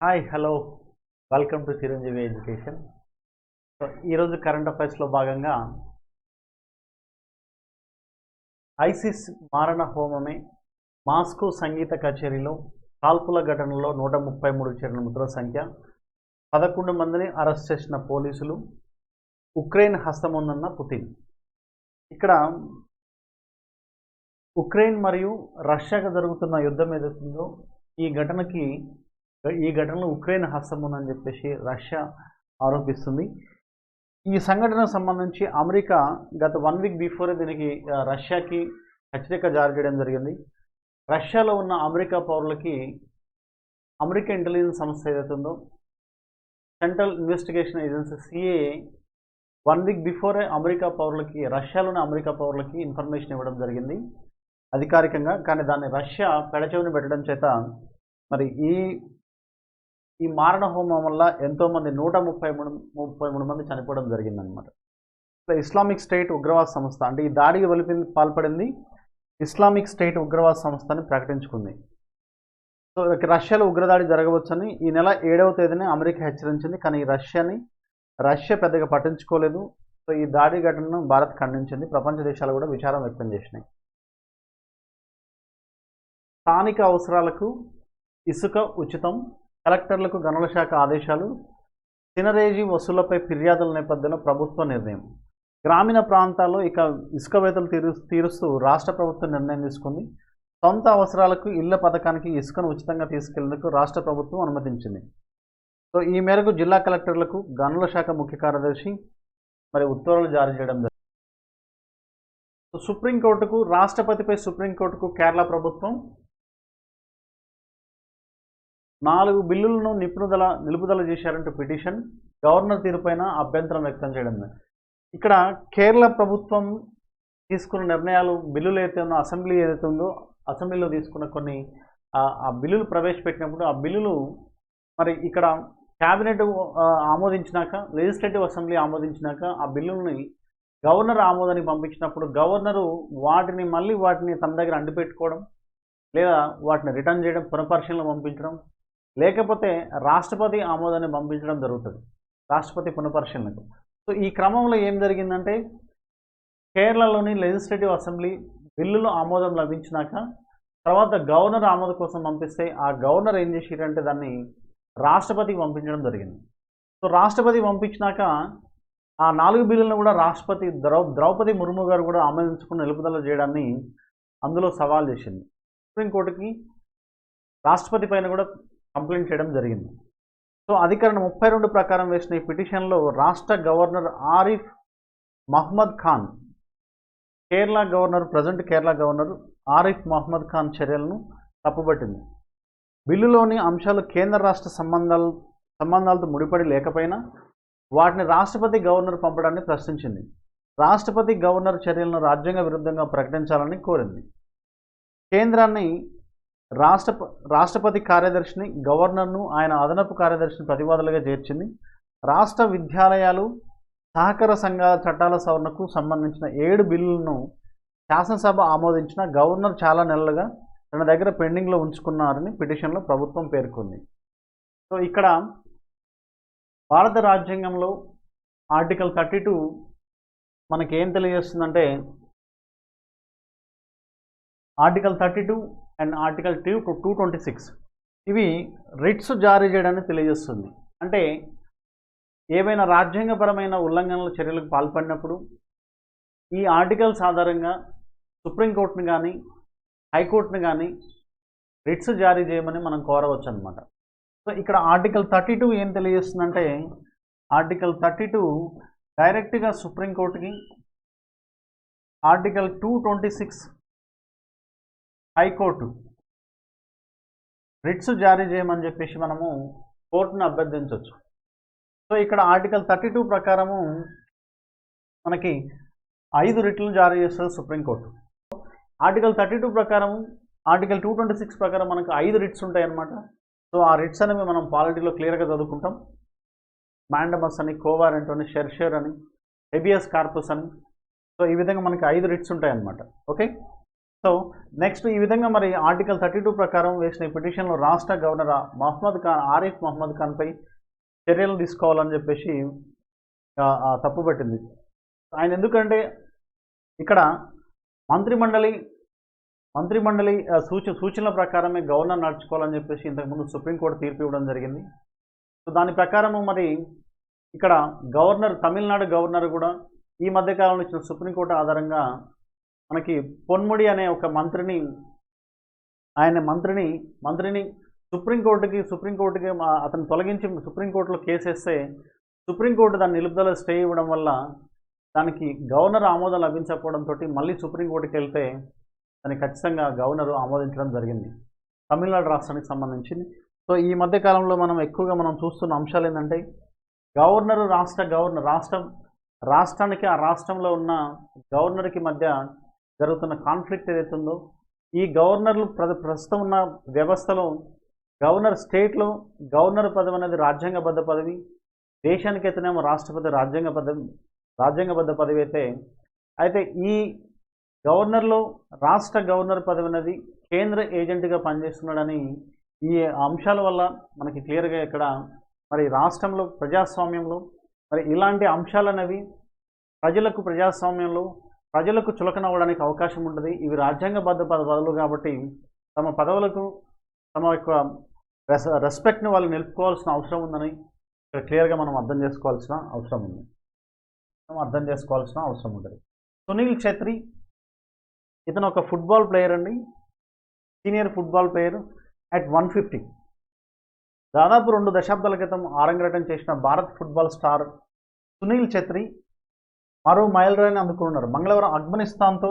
Hi hello welcome to Chiranjeevi education so ఈరోజు current అఫైర్స్లో భాగంగా ఐసిస్ మారణ హోమమే మాస్కో సంగీత కచేరీలో కాల్పుల ఘటనలో నూట ముప్పై మూడు చేరిన మృతుల సంఖ్య పదకొండు మందిని అరెస్ట్ చేసిన పోలీసులు ఉక్రెయిన్ హస్తం ఉందన్న పుతిన్. ఇక్కడ ఉక్రెయిన్ మరియు రష్యాకు జరుగుతున్న యుద్ధం ఏదైతుందో ఈ ఘటనకి ఈ ఘటనలో ఉక్రెయిన్ హస్తం ఉందని చెప్పేసి రష్యా ఆరోపిస్తుంది. ఈ సంఘటనకు సంబంధించి అమెరికా గత వన్ వీక్ బిఫోరే దీనికి రష్యాకి హెచ్చరిక జారీ చేయడం జరిగింది. రష్యాలో ఉన్న అమెరికా పౌరులకి అమెరికా ఇంటెలిజెన్స్ సంస్థ ఏదైతుందో ఉందో central investigation agency CAA one week before America పౌరులకి రష్యాలోని అమెరికా పౌరులకి ఇన్ఫర్మేషన్ ఇవ్వడం జరిగింది. అధికారికంగా కానీ దాన్ని రష్యా పెడచెవిని పెట్టడం చేత మరి ఈ ఈ మారణ హోమం వల్ల ఎంతోమంది నూట ముప్పై మూడు ముప్పై మూడు మంది చనిపోవడం జరిగిందనమాట సో ఇస్లామిక్ స్టేట్ ఉగ్రవాద సంస్థ అంటే ఈ దాడికి వెలిపింది పాల్పడింది ఇస్లామిక్ స్టేట్ ఉగ్రవాద సంస్థ అని ప్రకటించుకుంది. సో రష్యాలో ఉగ్రదాడి జరగవచ్చని ఈ నెల ఏడవ తేదీనే అమెరికా హెచ్చరించింది కానీ ఈ రష్యాని రష్యా పెద్దగా పట్టించుకోలేదు. సో ఈ దాడి ఘటనను భారత్ ఖండించింది. ప్రపంచ దేశాలు కూడా విచారం వ్యక్తం చేసినాయి. స్థానిక అవసరాలకు ఇసుక ఉచితం కలెక్టర్లకు గనుల శాఖ ఆదేశాలు సినరేజీ వసూళ్ళపై ఫిర్యాదుల నేపథ్యంలో ప్రభుత్వ నిర్ణయం. గ్రామీణ ప్రాంతాల్లో ఇక ఇసుక వేతలు తీరు తీరుస్తూ రాష్ట్ర ప్రభుత్వం నిర్ణయం తీసుకుంది. సొంత అవసరాలకు ఇళ్ళ పథకానికి ఇసుకను ఉచితంగా తీసుకెళ్ళేందుకు రాష్ట్ర ప్రభుత్వం అనుమతించింది. సో ఈ మేరకు జిల్లా కలెక్టర్లకు గనుల శాఖ ముఖ్య కార్యదర్శి మరి ఉత్తర్వులు జారీ చేయడం జరిగింది. సుప్రీంకోర్టుకు రాష్ట్రపతిపై సుప్రీంకోర్టుకు కేరళ ప్రభుత్వం నాలుగు బిల్లులను నిపుణుదల నిలుపుదల చేశారంటే పిటిషన్. గవర్నర్ తీరుపైన అభ్యంతరం వ్యక్తం చేయడం. ఇక్కడ కేరళ ప్రభుత్వం తీసుకున్న నిర్ణయాలు బిల్లులు ఏదైతే ఉందో అసెంబ్లీ ఏదైతే ఉందో అసెంబ్లీలో తీసుకున్న కొన్ని ఆ- బిల్లులు ప్రవేశపెట్టినప్పుడు ఆ బిల్లులు మరి ఇక్కడ క్యాబినెట్ ఆమోదించినాక లెజిస్లేటివ్ అసెంబ్లీ ఆమోదించినాక ఆ బిల్లుల్ని గవర్నర్ ఆమోదానికి పంపించినప్పుడు గవర్నరు వాటిని మళ్ళీ వాటిని తన దగ్గర అండిపెట్టుకోవడం లేదా వాటిని రిటర్న్ చేయడం పునఃపరిశీలన పంపించడం లేకపోతే రాష్ట్రపతి ఆమోదాన్ని పంపించడం జరుగుతుంది. రాష్ట్రపతి పునఃపరిశీలనకు. సో ఈ క్రమంలో ఏం జరిగిందంటే కేరళలోని లెజిస్లేటివ్ అసెంబ్లీ బిల్లులు ఆమోదం లభించినాక తర్వాత గవర్నర్ ఆమోదం కోసం పంపిస్తే ఆ గవర్నర్ ఏం చేసిరంటే దాన్ని రాష్ట్రపతికి పంపించడం జరిగింది. సో రాష్ట్రపతి పంపించినాక ఆ నాలుగు బిల్లులను కూడా రాష్ట్రపతి ద్రౌ ద్రౌపది ముర్ము గారు కూడా ఆమోదించుకుని నిలుపుదల చేయడాన్ని అందులో సవాల్ చేసింది. సుప్రీంకోర్టుకి రాష్ట్రపతి పైన కూడా కంప్లైంట్ చేయడం జరిగింది. సో అధికరణ ముప్పై రెండు ప్రకారం వేసిన ఈ పిటిషన్లో రాష్ట్ర governor Arif Mohammad Khan Kerala governor present Kerala governor Arif Mohammad Khan చర్యలను తప్పుపట్టింది. బిల్లులోని అంశాలు కేంద్ర రాష్ట్ర సంబంధాలు సంబంధాలతో ముడిపడి లేకపోయినా వాటిని రాష్ట్రపతి గవర్నర్ పంపడాన్ని ప్రశ్నించింది. రాష్ట్రపతి గవర్నర్ చర్యలను రాజ్యాంగ విరుద్ధంగా ప్రకటించాలని కోరింది. కేంద్రాన్ని రాష్ట్ర రాష్ట్రపతి కార్యదర్శిని గవర్నర్ను ఆయన అదనపు కార్యదర్శిని ప్రతివాదులుగా చేర్చింది. రాష్ట్ర విద్యాలయాలు సహకార సంఘాల చట్టాల సవరణకు సంబంధించిన ఏడు బిల్లులను శాసనసభ ఆమోదించిన గవర్నర్ చాలా నెలలుగా తన దగ్గర పెండింగ్లో ఉంచుకున్నారని పిటిషన్లో ప్రభుత్వం పేర్కొంది. సో ఇక్కడ భారత రాజ్యాంగంలో ఆర్టికల్ థర్టీ టూ మనకి ఏం తెలియజేస్తుందంటే article thirty two and article two two twenty six. ఇవి రిట్స్ జారీ చేయడాన్ని తెలియజేస్తుంది. అంటే ఏవైనా రాజ్యాంగపరమైన ఉల్లంఘనల చర్యలకు పాల్పడినప్పుడు ఈ ఆర్టికల్స్ ఆధారంగా సుప్రీంకోర్టును కానీ హైకోర్టుని కానీ రిట్స్ జారీ చేయమని మనం కోరవచ్చు అనమాట సో ఇక్కడ ఆర్టికల్ థర్టీ టూ ఏం తెలియజేస్తుందంటే ఆర్టికల్ థర్టీ టూ డైరెక్ట్గా సుప్రీంకోర్టుకి article two twenty six high court writs జారీ చేయమని చెప్పేసి మనము కోర్టును అభ్యర్థించవచ్చు. సో ఇక్కడ ఆర్టికల్ థర్టీ టూ ప్రకారము మనకి ఐదు రిట్లు జారీ చేస్తుంది supreme court. Article thirty two ప్రకారం ఆర్టికల్ టూ ట్వంటీ సిక్స్ ప్రకారం మనకు ఐదు రిట్స్ ఉంటాయన్నమాట. సో ఆ రిట్స్ అనేవి మనం పాలిటీలో క్లియర్గా చదువుకుంటాం. మ్యాండమస్ అని కోవారెంట్ అని షెర్షేర్ అని హెబియస్ కార్పస్ అని. సో ఈ విధంగా మనకి ఐదు రిట్స్ ఉంటాయన్నమాట. ఓకే? సో నెక్స్ట్ ఈ విధంగా మరి ఆర్టికల్ థర్టీ టూ ప్రకారం వేసిన పిటిషన్లో రాష్ట్ర గవర్నర్ మహమ్మద్ ఖాన్ ఆరిఫ్ మహమ్మద్ ఖాన్పై చర్యలు తీసుకోవాలని చెప్పేసి తప్పు పెట్టింది. తప్పుపట్టింది ఆయన ఎందుకంటే ఇక్కడ మంత్రిమండలి మంత్రిమండలి సూచ సూచనల ప్రకారమే గవర్నర్ నడుచుకోవాలని చెప్పేసి ఇంతకుముందు సుప్రీంకోర్టు తీర్పు ఇవ్వడం జరిగింది. సో దాని ప్రకారము మరి ఇక్కడ గవర్నర్ తమిళనాడు గవర్నర్ కూడా ఈ మధ్యకాలంలో ఇచ్చిన సుప్రీంకోర్టు ఆధారంగా మనకి పొన్ముడి అనే ఒక మంత్రిని ఆయన మంత్రిని మంత్రిని సుప్రీంకోర్టుకి సుప్రీంకోర్టుకి అతను తొలగించి సుప్రీంకోర్టులో కేసు వేస్తే సుప్రీంకోర్టు దాన్ని నిలుపుదల స్టే ఇవ్వడం వల్ల దానికి గవర్నర్ ఆమోదం లభించకపోవడంతో మళ్ళీ సుప్రీంకోర్టుకి వెళ్తే దాన్ని ఖచ్చితంగా గవర్నర్ ఆమోదించడం జరిగింది. తమిళనాడు రాష్ట్రానికి సంబంధించింది. సో ఈ మధ్య కాలంలో మనం ఎక్కువగా మనం చూస్తున్న అంశాలు ఏంటంటే గవర్నరు రాష్ట్ర గవర్నర్ రాష్ట్రం రాష్ట్రానికి ఆ రాష్ట్రంలో ఉన్న గవర్నర్కి మధ్య జరుగుతున్న కాన్ఫ్లిక్ట్ ఏదైతే ఉందో ఈ గవర్నర్లు ప్ర ప్రస్తుతం ఉన్న వ్యవస్థలో గవర్నర్ స్టేట్లో గవర్నర్ పదవి అనేది రాజ్యాంగబద్ధ పదవి దేశానికి అయితేనేమో రాష్ట్రపతి రాజ్యాంగ పదవి రాజ్యాంగబద్ధ పదవి అయితే అయితే ఈ గవర్నర్లో రాష్ట్ర గవర్నర్ పదవి అనేది కేంద్ర ఏజెంట్గా పనిచేస్తున్నాడని ఈ అంశాల వల్ల మనకి క్లియర్గా ఇక్కడ మరి రాష్ట్రంలో ప్రజాస్వామ్యంలో మరి ఇలాంటి అంశాలు అనేవి ప్రజలకు ప్రజాస్వామ్యంలో ప్రజలకు చులకన అవ్వడానికి అవకాశం ఉంటుంది ఇవి రాజ్యాంగబద్ధ పదవులు కాబట్టి తమ పదవులకు తమ యొక్క రెస్ రెస్పెక్ట్ని వాళ్ళు నిలుపుకోవాల్సిన అవసరం ఉందని ఇక్కడ క్లియర్గా మనం అర్థం చేసుకోవాల్సిన అవసరం ఉంది. మనం అర్థం చేసుకోవాల్సిన అవసరం ఉంటుంది. సునీల్ ఛత్రి ఇతను ఒక ఫుట్బాల్ ప్లేయర్ అండి. Senior football player at one fifty దాదాపు రెండు దశాబ్దాల క్రితం ఆరంగరటం చేసిన భారత్ ఫుట్బాల్ స్టార్ సునీల్ ఛత్రి మరో మైలురాయిని అందుకున్నారు. మంగళవారం ఆఫ్ఘనిస్తాన్తో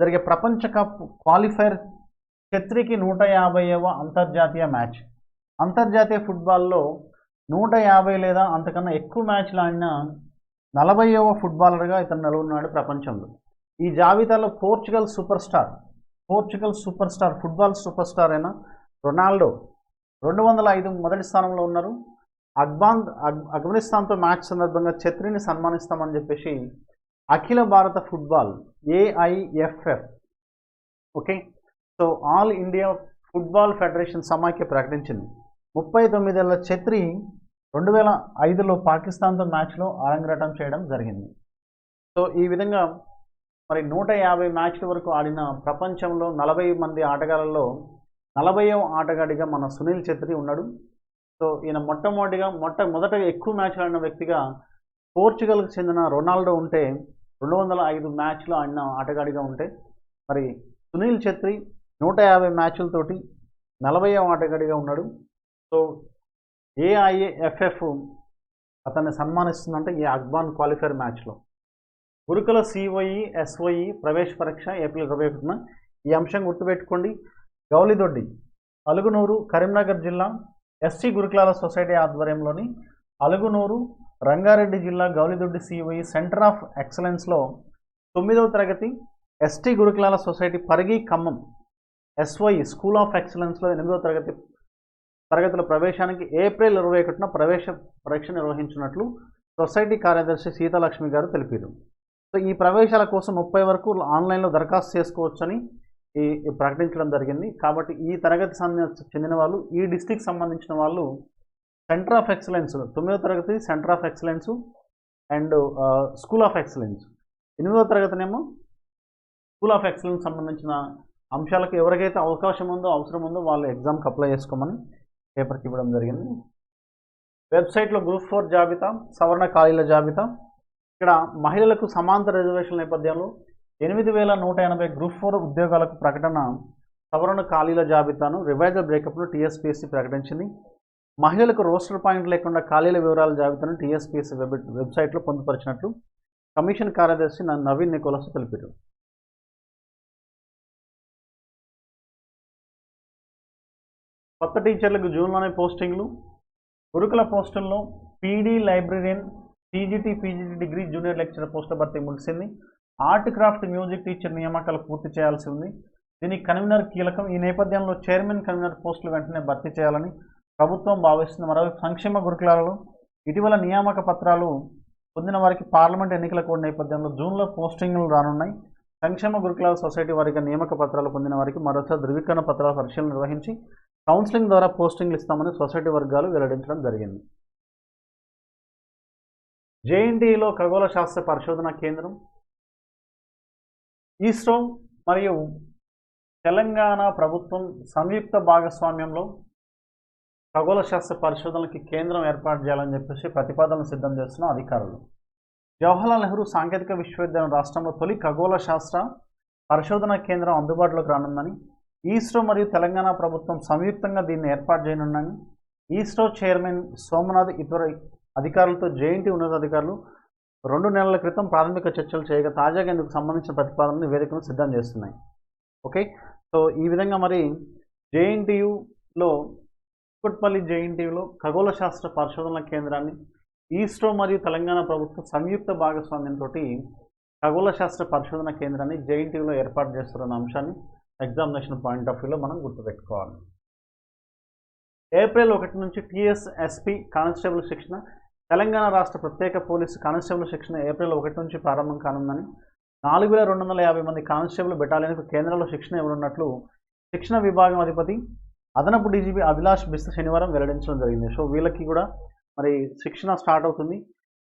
జరిగే ప్రపంచ కప్ క్వాలిఫైర్ ఛత్రికి నూట యాభైవ అంతర్జాతీయ మ్యాచ్. అంతర్జాతీయ ఫుట్బాల్లో నూట యాభై లేదా అంతకన్నా ఎక్కువ మ్యాచ్లు ఆడిన నలభైవ ఫుట్బాలర్గా ఇతను నిలవన్నాడు ప్రపంచంలో. ఈ జాబితాలో Portugal superstar Portugal superstar football superstar అయిన రొనాల్డో రెండు వందల ఐదు మొదటి స్థానంలో ఉన్నారు. అఫ్ఘాన్ అఫ్- ఆఫ్ఘనిస్తాన్తో మ్యాచ్ సందర్భంగా ఛత్రిని సన్మానిస్తామని చెప్పేసి అఖిల భారత football AIFF okay? So all India football federation సమాఖ్య ప్రకటించింది. ముప్పై తొమ్మిదేళ్ళ ఛత్రి రెండు వేల ఐదులో పాకిస్తాన్తో మ్యాచ్లో ఆరంగరటం చేయడం జరిగింది. సో ఈ విధంగా మరి నూట యాభై మ్యాచ్ల వరకు ఆడిన ప్రపంచంలో నలభై మంది ఆటగాళ్ళలో నలభైవ ఆటగాడిగా మన సునీల్ ఛత్రి ఉన్నాడు. సో ఈయన మొట్టమొదటిగా మొట్ట మొదట ఎక్కువ మ్యాచ్లు ఆడిన వ్యక్తిగా పోర్చుగల్కి చెందిన రొనాల్డో ఉంటే రెండు వందల ఐదు మ్యాచ్లు ఆడిన ఆటగాడిగా ఉంటే మరి సునీల్ ఛత్రి నూట యాభై మ్యాచ్లతోటి నలభైవ ఆటగాడిగా ఉన్నాడు. సో ఏఐఏఎఫ్ఎఫ్ అతన్ని సన్మానిస్తుందంటే ఈ అక్బాన్ క్వాలిఫైర్ మ్యాచ్లో. గురుకుల సిఓఈ ఎస్ఓఈ ప్రవేశ పరీక్ష ఏప్రిల్ ఇరవై ఒకటిన ఈ అంశం గుర్తుపెట్టుకోండి. గౌలిదొడ్డి అలుగునూరు కరీంనగర్ జిల్లా ఎస్టీ గురుకులాల సొసైటీ ఆధ్వర్యంలోని అలుగునూరు రంగారెడ్డి జిల్లా గౌలిదొడ్డి సివై సెంటర్ ఆఫ్ ఎక్సలెన్స్లో తొమ్మిదవ తరగతి ST గురుకులాల society Parigi Khammam SY school of ఎక్సలెన్స్లో ఎనిమిదవ తరగతి తరగతుల ప్రవేశానికి ఏప్రిల్ ఇరవై ఒకటిన ప్రవేశ పరీక్ష నిర్వహించినట్లు సొసైటీ కార్యదర్శి సీతాలక్ష్మి గారు తెలిపారు. సో ఈ ప్రవేశాల కోసం ముప్పై వరకు ఆన్లైన్లో దరఖాస్తు చేసుకోవచ్చని ఈ ప్రకటించడం జరిగింది. కాబట్టి ఈ తరగతి చెందిన వాళ్ళు ఈ డిస్టిక్ సంబంధించిన వాళ్ళు సెంటర్ ఆఫ్ ఎక్సలెన్స్ తొమ్మిదో తరగతి centre of excellence and school of excellence. ఎనిమిదో తరగతినేమో స్కూల్ ఆఫ్ ఎక్సలెన్స్ సంబంధించిన అంశాలకు ఎవరికైతే అవకాశం ఉందో అవసరం ఉందో వాళ్ళు ఎగ్జామ్కి అప్లై చేసుకోమని పేపర్కి ఇవ్వడం జరిగింది. వెబ్సైట్లో గ్రూప్ ఫోర్ జాబితా సవర్ణ ఖాళీల జాబితా. ఇక్కడ మహిళలకు సమాంతర రిజర్వేషన్ నేపథ్యంలో ఎనిమిది వేల నూట ఎనభై గ్రూప్ ఫోర్ ఉద్యోగాలకు ప్రకటన సవరణ ఖాళీల జాబితాను రివైజర్ బ్రేకప్ను టీఎస్పీఎస్సీ ప్రకటించింది. మహిళలకు రోస్టర్ పాయింట్ లేకుండా ఖాళీల వివరాల జాబితాను టీఎస్పీఎస్సీ వెబ్ వెబ్సైట్లో పొందుపరిచినట్లు కమిషన్ కార్యదర్శి నవీన్ నికోలస్ తెలిపారు. కొత్త టీచర్లకు జూన్లోనే పోస్టింగ్లు. గురుకుల పోస్టుల్లో PD librarian PGT PGT degree junior lecturer పోస్టుల భర్తీ ముగిసింది. ఆర్ట్ క్రాఫ్ట్ మ్యూజిక్ టీచర్ నియామకాలు పూర్తి చేయాల్సి ఉంది. దీనికి కన్వీనర్ కీలకం ఈ నేపథ్యంలో చైర్మన్ కన్వీనర్ పోస్టులు వెంటనే భర్తీ చేయాలని ప్రభుత్వం భావిస్తుంది. మరోవైపు సంక్షేమ గురుకులాలలో ఇటీవల నియామక పత్రాలు పొందిన వారికి పార్లమెంట్ ఎన్నికల కోడ్ నేపథ్యంలో జూన్లో పోస్టింగ్లు రానున్నాయి. సంక్షేమ గురుకులాల సొసైటీ వారిగా నియామక పత్రాలు పొందిన వారికి మరోసారి ధృవీకరణ పత్రాల పరిశీలన నిర్వహించి కౌన్సిలింగ్ ద్వారా పోస్టింగ్లు ఇస్తామని సొసైటీ వర్గాలు వెల్లడించడం జరిగింది. జేఎన్టీఈలో ఖగోళ శాస్త్ర పరిశోధన కేంద్రం ఈస్రో మరియు తెలంగాణ ప్రభుత్వం సంయుక్త భాగస్వామ్యంలో ఖగోళ శాస్త్ర పరిశోధనలకి కేంద్రం ఏర్పాటు చేయాలని చెప్పేసి ప్రతిపాదనలు సిద్ధం చేస్తున్న అధికారులు. జవహర్లాల్ నెహ్రూ సాంకేతిక విశ్వవిద్యాలయం రాష్ట్రంలో తొలి ఖగోళ శాస్త్ర పరిశోధన కేంద్రం అందుబాటులోకి రానుందని ఈస్రో మరియు తెలంగాణ ప్రభుత్వం సంయుక్తంగా దీన్ని ఏర్పాటు చేయనుందని ఈస్రో చైర్మన్ సోమనాథ్ ఇతర అధికారులతో జేఎన్టీ ఉన్నతాధికారులు రెండు నెలల క్రితం ప్రాథమిక చర్చలు చేయగా తాజాగా ఇందుకు సంబంధించిన ప్రతిపాదనలు వేదికను సిద్ధం చేస్తున్నాయి. ఓకే? సో ఈ విధంగా మరి జేఎన్టీయులో కుట్పల్లి జేఎన్టీయులో ఖగోళ శాస్త్ర పరిశోధనల కేంద్రాన్ని ఈస్రో మరియు తెలంగాణ ప్రభుత్వం సంయుక్త భాగస్వామ్యంతో ఖగోళ శాస్త్ర పరిశోధన కేంద్రాన్ని జేఎన్టీయులో ఏర్పాటు చేస్తున్న అంశాన్ని ఎగ్జామినేషన్ పాయింట్ ఆఫ్ వ్యూలో మనం గుర్తుపెట్టుకోవాలి. ఏప్రిల్ ఒకటి నుంచి టీఎస్ఎస్పి కానిస్టేబుల్ శిక్షణ తెలంగాణ రాష్ట్ర ప్రత్యేక పోలీసు కానిస్టేబుల్ శిక్షణ ఏప్రిల్ ఒకటి నుంచి ప్రారంభం కానుందని నాలుగు వేల రెండు వందల యాభై మంది కానిస్టేబుల్ బెటాలియన్కు కేంద్రంలో శిక్షణ ఇవ్వనున్నట్లు శిక్షణ విభాగం అధిపతి అదనపు డీజీపీ అభిలాష్ బిస్త శనివారం వెల్లడించడం జరిగింది. సో వీళ్ళకి కూడా మరి శిక్షణ స్టార్ట్ అవుతుంది.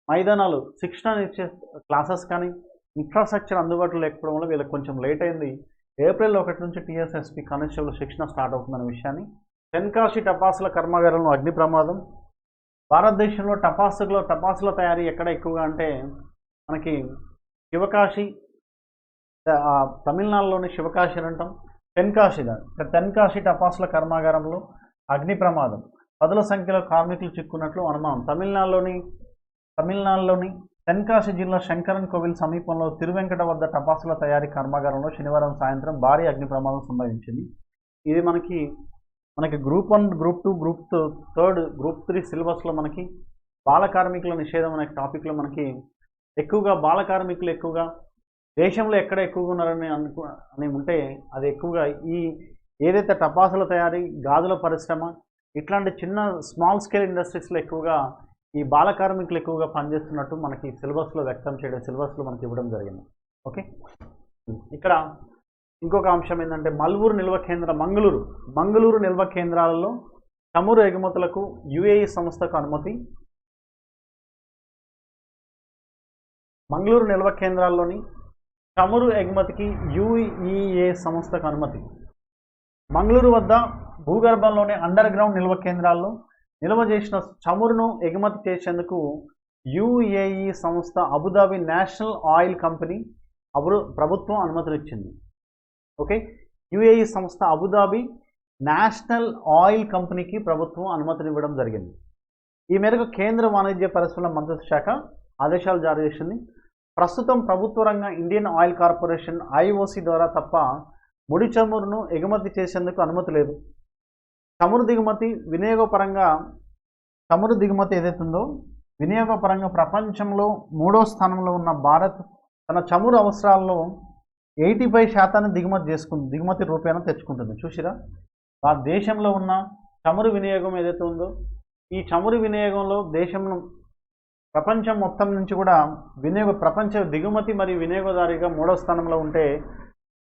మైదానాలు శిక్షణ ఇచ్చే క్లాసెస్ కానీ ఇన్ఫ్రాస్ట్రక్చర్ అందుబాటులో లేకపోవడం వల్ల వీళ్ళకి కొంచెం లేట్ అయింది. ఏప్రిల్ ఒకటి నుంచి టీఎస్ఎస్పి కానిస్టేబుల్ శిక్షణ స్టార్ట్ అవుతుందనే విషయాన్ని. టెన్కాషి టపాసుల కర్మాగారంలో అగ్ని ప్రమాదం భారతదేశంలో టపాసులో టపాసుల తయారీ ఎక్కడ ఎక్కువగా అంటే మనకి శివకాశి తమిళనాడులోని శివకాశి అని అంటాం. తెన్కాశి దాని తెన్కాశి టపాసుల కర్మాగారంలో అగ్ని ప్రమాదం. పదుల సంఖ్యలో కార్మికులు చిక్కున్నట్లు అనుమానం. తమిళనాడులోని తమిళనాడులోని తెన్కాశి జిల్లా శంకరన్ కోవిల్ సమీపంలో తిరువెంకట వద్ద టపాసుల తయారీ కర్మాగారంలో శనివారం సాయంత్రం భారీ అగ్ని ప్రమాదం సంభవించింది. ఇది మనకి మనకి group one group two group third group three సిలబస్లో మనకి బాల కార్మికుల నిషేధం అనే టాపిక్లో మనకి ఎక్కువగా బాల కార్మికులు ఎక్కువగా దేశంలో ఎక్కడ ఎక్కువగా ఉన్నారని అనుకు అని ఉంటే అది ఎక్కువగా ఈ ఏదైతే టపాసుల తయారీ గాజుల పరిశ్రమ ఇట్లాంటి చిన్న స్మాల్ స్కేల్ ఇండస్ట్రీస్లో ఎక్కువగా ఈ బాల కార్మికులు ఎక్కువగా పనిచేస్తున్నట్టు మనకి సిలబస్లో వ్యక్తం చేయడం సిలబస్లో మనకి ఇవ్వడం జరిగింది. ఓకే? ఇక్కడ ఇంకొక అంశం ఏంటంటే మల్వూరు నిల్వ కేంద్ర మంగళూరు. మంగళూరు నిల్వ కేంద్రాలలో చమురు ఎగుమతులకు యుఏఈ సంస్థకు అనుమతి. మంగళూరు నిల్వ కేంద్రాల్లోని చమురు ఎగుమతికి యుఈఏ సంస్థకు అనుమతి. మంగళూరు వద్ద భూగర్భంలోని అండర్ గ్రౌండ్ నిల్వ కేంద్రాల్లో నిల్వ చేసిన చమురును ఎగుమతి చేసేందుకు యుఏఈ సంస్థ Abu Dhabi national oil company Abu ప్రభుత్వం అనుమతులు ఇచ్చింది. ఓకే? యుఏఈ సంస్థ అబుదాబి నేషనల్ ఆయిల్ కంపెనీకి ప్రభుత్వం అనుమతినివ్వడం జరిగింది. ఈ మేరకు కేంద్ర వాణిజ్య పరిశ్రమల మంత్రిత్వ శాఖ ఆదేశాలు జారీ చేసింది. ప్రస్తుతం ప్రభుత్వ రంగ ఇండియన్ ఆయిల్ కార్పొరేషన్ ఐఓసి ద్వారా తప్ప ముడి చమురును ఎగుమతి చేసేందుకు అనుమతి లేదు. చమురు దిగుమతి వినియోగపరంగా చమురు దిగుమతి ఏదైతుందో ఉందో వినియోగపరంగా ప్రపంచంలో మూడో స్థానంలో ఉన్న భారత్ తన చమురు అవసరాల్లో ఎయిటీ ఫైవ్ శాతాన్ని దిగుమతి చేసుకుంది దిగుమతి రూపాయన తెచ్చుకుంటుంది. చూసిరా? ఆ దేశంలో ఉన్న చమురు వినియోగం ఏదైతే ఉందో ఈ చమురు వినియోగంలో దేశంలో ప్రపంచం మొత్తం నుంచి కూడా వినియోగ ప్రపంచ దిగుమతి మరియు వినియోగదారిగా మూడో స్థానంలో ఉంటే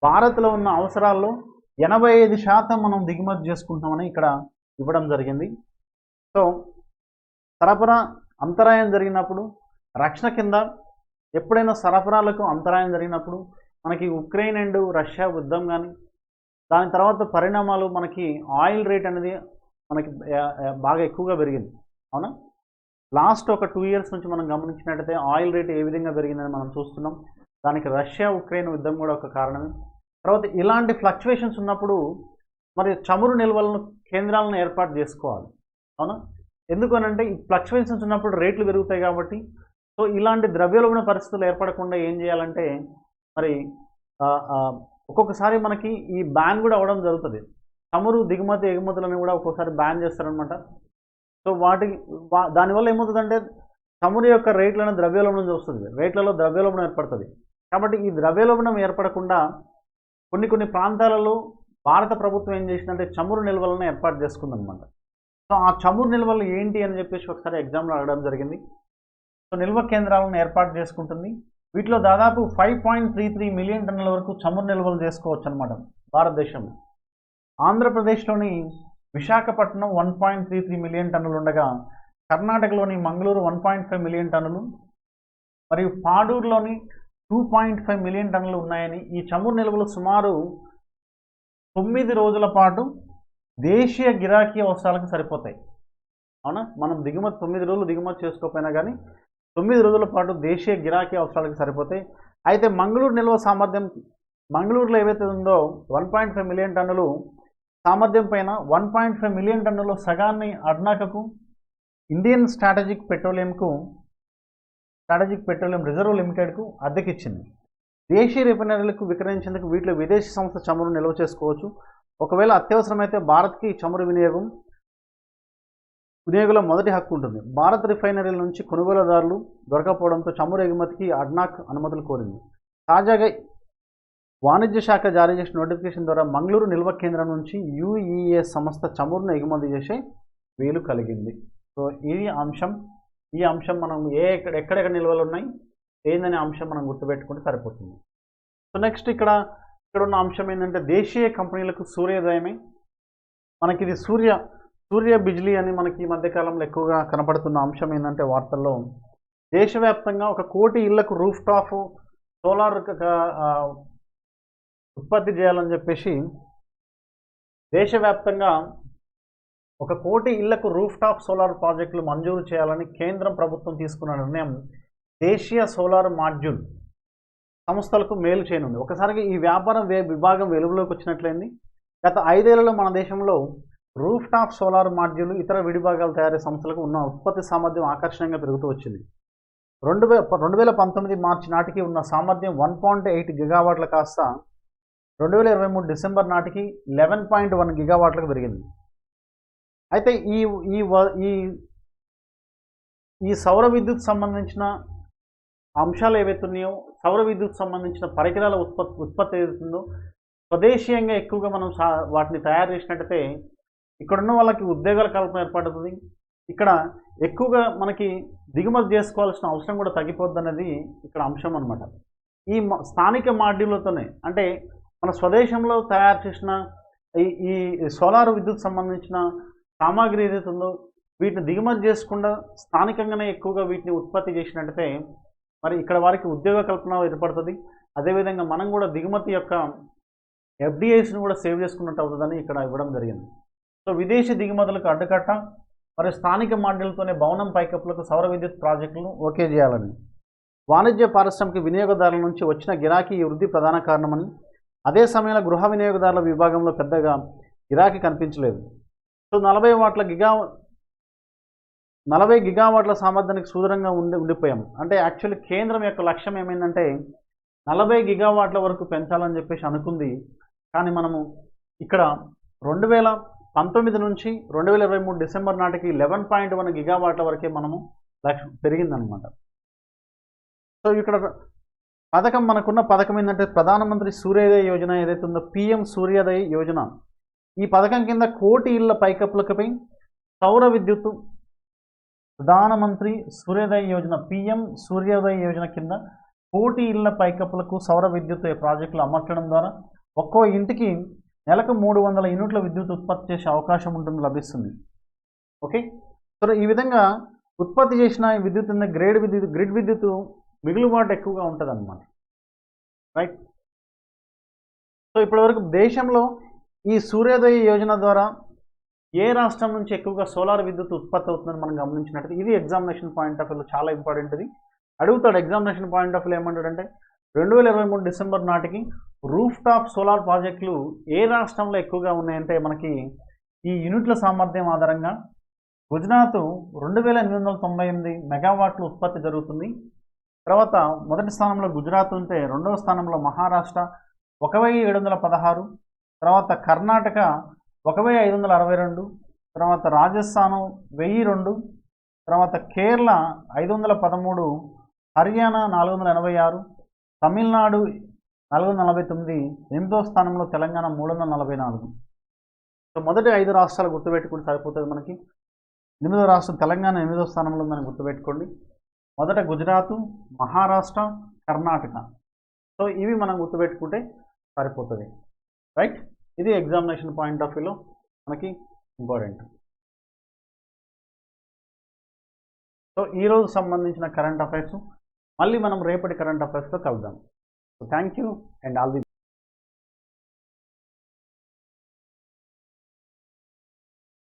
భారత్లో ఉన్న అవసరాల్లో ఎనభై ఐదు శాతం మనం దిగుమతి చేసుకుంటామని ఇక్కడ ఇవ్వడం జరిగింది. సో సరఫరా అంతరాయం జరిగినప్పుడు రక్షణ కింద ఎప్పుడైనా సరఫరాలకు అంతరాయం జరిగినప్పుడు మనకి ఉక్రెయిన్ అండ్ రష్యా యుద్ధం కానీ దాని తర్వాత పరిణామాలు మనకి ఆయిల్ రేట్ అనేది మనకి బాగా ఎక్కువగా పెరిగింది. అవునా? లాస్ట్ ఒక టూ ఇయర్స్ నుంచి మనం గమనించినట్టయితే ఆయిల్ రేట్ ఏ విధంగా పెరిగిందని మనం చూస్తున్నాం. దానికి రష్యా ఉక్రెయిన్ యుద్ధం కూడా ఒక కారణమే. తర్వాత ఇలాంటి ఫ్లక్చువేషన్స్ ఉన్నప్పుడు మరి చమురు నిల్వలను కేంద్రాలను ఏర్పాటు చేసుకోవాలి. అవునా? ఎందుకు అని అంటే ఈ ఫ్లక్చువేషన్స్ ఉన్నప్పుడు రేట్లు పెరుగుతాయి కాబట్టి సో ఇలాంటి ద్రవ్యోల్బణ పరిస్థితులు ఏర్పడకుండా ఏం చేయాలంటే మరి ఒక్కొక్కసారి మనకి ఈ బ్యాన్ కూడా అవ్వడం జరుగుతుంది. చమురు దిగుమతి ఎగుమతులను కూడా ఒక్కొక్కసారి బ్యాన్ చేస్తారనమాట సో వాటి వా- దానివల్ల ఏమవుతుందంటే చమురు యొక్క రేట్లను ద్రవ్యోల్బణం చూస్తుంది. రేట్లలో ద్రవ్యోల్బణం ఏర్పడుతుంది. కాబట్టి ఈ ద్రవ్యోల్బణం ఏర్పడకుండా కొన్ని కొన్ని ప్రాంతాలలో భారత ప్రభుత్వం ఏం చేసిందంటే చమురు నిల్వలను ఏర్పాటు చేసుకుందనమాట సో ఆ చమురు నిల్వలు ఏంటి అని చెప్పేసి ఒకసారి ఎగ్జామ్లో అడగడం జరిగింది. సో నిల్వ కేంద్రాలను ఏర్పాటు చేసుకుంటుంది. వీటిలో దాదాపు five point three three million టన్నుల వరకు చమురు నిల్వలు చేసుకోవచ్చు అనమాట భారతదేశంలో. ఆంధ్రప్రదేశ్లోని Visakhapatnam one point three three million టన్నులు ఉండగా కర్ణాటకలోని Mangaluru one point five million టన్నులు మరియు పాడూరులోని టూ పాయింట్ ఫైవ్ మిలియన్ టన్నులు ఉన్నాయని ఈ చమురు నిల్వలు సుమారు తొమ్మిది రోజుల పాటు దేశీయ గిరాకీ అవసరాలకు సరిపోతాయి. అవునా? మనం దిగుమతి తొమ్మిది రోజులు దిగుమతి చేసుకోకపోయినా కానీ తొమ్మిది రోజుల పాటు దేశీయ గిరాకీ అవసరాలకు సరిపోతాయి అయితే మంగళూరు నిల్వ సామర్థ్యం మంగళూరులో ఏవైతే ఉందో వన్ పాయింట్ ఫైవ్ మిలియన్ టన్నులు సామర్థ్యం పైన వన్ పాయింట్ ఫైవ్ మిలియన్ టన్నులు సగాన్ని అర్నాకకు ఇండియన్ స్ట్రాటజిక్ పెట్రోలియంకు స్ట్రాటజిక్ పెట్రోలియం రిజర్వ్ లిమిటెడ్కు అద్దెకిచ్చింది. దేశీయ రిఫైనరీలకు విక్రయించేందుకు వీటిలో విదేశీ సంస్థ చమురు నిల్వ చేసుకోవచ్చు. ఒకవేళ అత్యవసరమైతే భారత్కి చమురు వినియోగం వినియోగంలో మొదటి హక్కు ఉంటుంది. భారత్ రిఫైనరీల నుంచి కొనుగోలుదారులు దొరకపోవడంతో చమురు ఎగుమతికి అడ్నాక్ అనుమతులు కోరింది. తాజాగా వాణిజ్య శాఖ జారీ చేసిన నోటిఫికేషన్ ద్వారా మంగళూరు నిల్వ కేంద్రం నుంచి యుఈఏ సంస్థ చమురును ఎగుమతి చేసే వీలు కలిగింది. సో ఇది అంశం ఈ అంశం మనం ఏ ఎక్కడ ఎక్కడెక్కడ నిల్వలు ఉన్నాయి ఏందనే అంశం మనం గుర్తుపెట్టుకుంటే సరిపోతుంది. సో నెక్స్ట్ ఇక్కడ ఇక్కడ ఉన్న అంశం ఏంటంటే దేశీయ కంపెనీలకు సూర్యోదయమే. మనకి ఇది సూర్య సూర్య బిజ్లీ అని మనకి ఈ మధ్యకాలంలో ఎక్కువగా కనపడుతున్న అంశం ఏంటంటే వార్తల్లో దేశవ్యాప్తంగా ఒక కోటి ఇళ్ళకు రూఫ్ టాప్ సోలార్ ఉత్పత్తి చేయాలని చెప్పేసి దేశవ్యాప్తంగా ఒక కోటి ఇళ్ళకు రూఫ్ టాప్ సోలార్ ప్రాజెక్టులు మంజూరు చేయాలని కేంద్రం ప్రభుత్వం తీసుకున్న నిర్ణయం దేశీయ సోలార్ మాడ్యూల్ సంస్థలకు మేలు చేయనుంది. ఒకసారికి ఈ వ్యాపారం వే విభాగం వెలుగులోకి వచ్చినట్లయింది. గత ఐదేళ్ళలో మన దేశంలో రూఫ్ టాప్ సోలార్ మాడ్యూల్ ఇతర విడిభాగాలు తయారీ సంస్థలకు ఉన్న ఉత్పత్తి సామర్థ్యం ఆకర్షణీయంగా పెరుగుతూ వచ్చింది. రెండు వే రెండు వేల పంతొమ్మిది మార్చి నాటికి ఉన్న సామర్థ్యం వన్ పాయింట్ ఎయిట్ గిగావాట్ల కాస్త రెండు వేల ఇరవై మూడు డిసెంబర్ నాటికి లెవెన్ పాయింట్ వన్ గిగావాట్లకు పెరిగింది. అయితే ఈ ఈ వ- ఈ ఈ సౌర విద్యుత్ సంబంధించిన అంశాలు ఏవైతే ఉన్నాయో సౌర విద్యుత్ సంబంధించిన పరికరాల ఉత్పత్తి ఉత్పత్తి ఏదైతుందో స్వదేశీయంగా ఎక్కువగా మనం వాటిని తయారు చేసినట్టయితే ఇక్కడ ఉన్న వాళ్ళకి ఉద్యోగాల కల్పన ఏర్పడుతుంది. ఇక్కడ ఎక్కువగా మనకి దిగుమతి చేసుకోవాల్సిన అవసరం కూడా తగ్గిపోద్ది అనేది ఇక్కడ అంశం అనమాట ఈ స్థానిక మాడ్యూళ్ళతోనే అంటే మన స్వదేశంలో తయారు చేసిన ఈ ఈ సోలార్ విద్యుత్ సంబంధించిన సామాగ్రి ఏదైతే ఉందో వీటిని దిగుమతి చేసుకుండా స్థానికంగానే ఎక్కువగా వీటిని ఉత్పత్తి చేసినట్టయితే మరి ఇక్కడ వారికి ఉద్యోగ కల్పన ఏర్పడుతుంది. అదేవిధంగా మనం కూడా దిగుమతి యొక్క ఎఫ్డిఐస్ని కూడా సేవ్ చేసుకున్నట్టు అవుతుందని ఇక్కడ ఇవ్వడం జరిగింది. సో విదేశీ దిగుమతులకు అడ్డుకట్ట మరి స్థానిక మండలితోనే భవనం పైకప్పులకు సౌర విద్యుత్ ప్రాజెక్టులను ఓకే చేయాలని. వాణిజ్య పారిశ్రామిక వినియోగదారుల నుంచి వచ్చిన గిరాకీ ఈ వృద్ధి ప్రధాన కారణమని అదే సమయంలో గృహ వినియోగదారుల విభాగంలో పెద్దగా గిరాకీ కనిపించలేదు. సో నలభై వాట్ల గిగా నలభై గిగావాట్ల సామర్థ్యానికి సుదూరంగా ఉండి ఉండిపోయాం. అంటే యాక్చువల్లీ కేంద్రం యొక్క లక్ష్యం ఏమైందంటే నలభై గిగావాట్ల వరకు పెంచాలని చెప్పేసి అనుకుంది. కానీ మనము ఇక్కడ రెండు వేల పంతొమ్మిది నుంచి రెండు వేల ఇరవై మూడు డిసెంబర్ నాటికి లెవెన్ పాయింట్ వన్ గిగావాట్ల వరకే మనము లక్ష్యం పెరిగిందనమాట సో ఇక్కడ పథకం మనకున్న పథకం ఏంటంటే ప్రధానమంత్రి సూర్యోదయ యోజన ఏదైతే ఉందో పిఎం సూర్యోదయ యోజన. ఈ పథకం కింద కోటి ఇళ్ళ పైకప్పులకపై సౌర విద్యుత్ ప్రధానమంత్రి సూర్యోదయ యోజన పిఎం సూర్యోదయ యోజన కింద కోటి ఇళ్ళ పైకప్పులకు సౌర విద్యుత్ ప్రాజెక్టులు అమర్చడం ద్వారా ఒక్కో ఇంటికి నెలకు మూడు వందల యూనిట్ల విద్యుత్ ఉత్పత్తి చేసే అవకాశం ఉంటుంది లభిస్తుంది. ఓకే? సో ఈ విధంగా ఉత్పత్తి చేసిన విద్యుత్ గ్రేడ్ విద్యుత్ గ్రిడ్ విద్యుత్ మిగులుబాటు ఎక్కువగా ఉంటుంది అన్నమాట రైట్? సో ఇప్పటివరకు దేశంలో ఈ సూర్యోదయ యోజన ద్వారా ఏ రాష్ట్రం నుంచి ఎక్కువగా సోలార్ విద్యుత్ ఉత్పత్తి అవుతుందని మనం గమనించినట్టు ఇది ఎగ్జామినేషన్ పాయింట్ ఆఫ్ వ్యూలో చాలా ఇంపార్టెంట్ ఇది. అడుగుతాడు ఎగ్జామినేషన్ పాయింట్ ఆఫ్ వ్యూ ఏమంటాడంటే రెండు వేల ఇరవై మూడు డిసెంబర్ నాటికి రూఫ్ టాప్ సోలార్ ప్రాజెక్టులు ఏ రాష్ట్రంలో ఎక్కువగా ఉన్నాయంటే మనకి ఈ యూనిట్ల సామర్థ్యం ఆధారంగా గుజరాత్ రెండు వేల ఎనిమిది వందల తొంభై ఎనిమిది మెగావాట్లు ఉత్పత్తి జరుగుతుంది. తర్వాత మొదటి స్థానంలో గుజరాత్ ఉంటే రెండవ స్థానంలో మహారాష్ట్ర ఒక వెయ్యి ఏడు వందల పదహారు తర్వాత కర్ణాటక ఒక వెయ్యి ఐదు వందల అరవై రెండు తర్వాత రాజస్థాను వెయ్యి రెండు తర్వాత కేరళ ఐదు వందల పదమూడు హర్యానా నాలుగు వందల ఎనభై ఆరు తమిళనాడు నాలుగు వందల నలభై తొమ్మిది ఎనిమిదో స్థానంలో తెలంగాణ మూడు వందల నలభై నాలుగు. సో మొదటి ఐదు రాష్ట్రాలు గుర్తుపెట్టుకుంటే సరిపోతుంది మనకి. ఎనిమిదో రాష్ట్రం తెలంగాణ ఎనిమిదో స్థానంలో ఉందని గుర్తుపెట్టుకోండి. మొదట గుజరాత్ మహారాష్ట్ర కర్ణాటక. సో ఇవి మనం గుర్తుపెట్టుకుంటే సరిపోతుంది. రైట్? ఇది ఎగ్జామినేషన్ పాయింట్ ఆఫ్ వ్యూలో మనకి ఇంపార్టెంట్. సో ఈరోజు సంబంధించిన కరెంట్ అఫైర్స్ మళ్ళీ మనం రేపటి కరెంట్ అఫైర్స్లో కలుద్దాం. So thank you and all the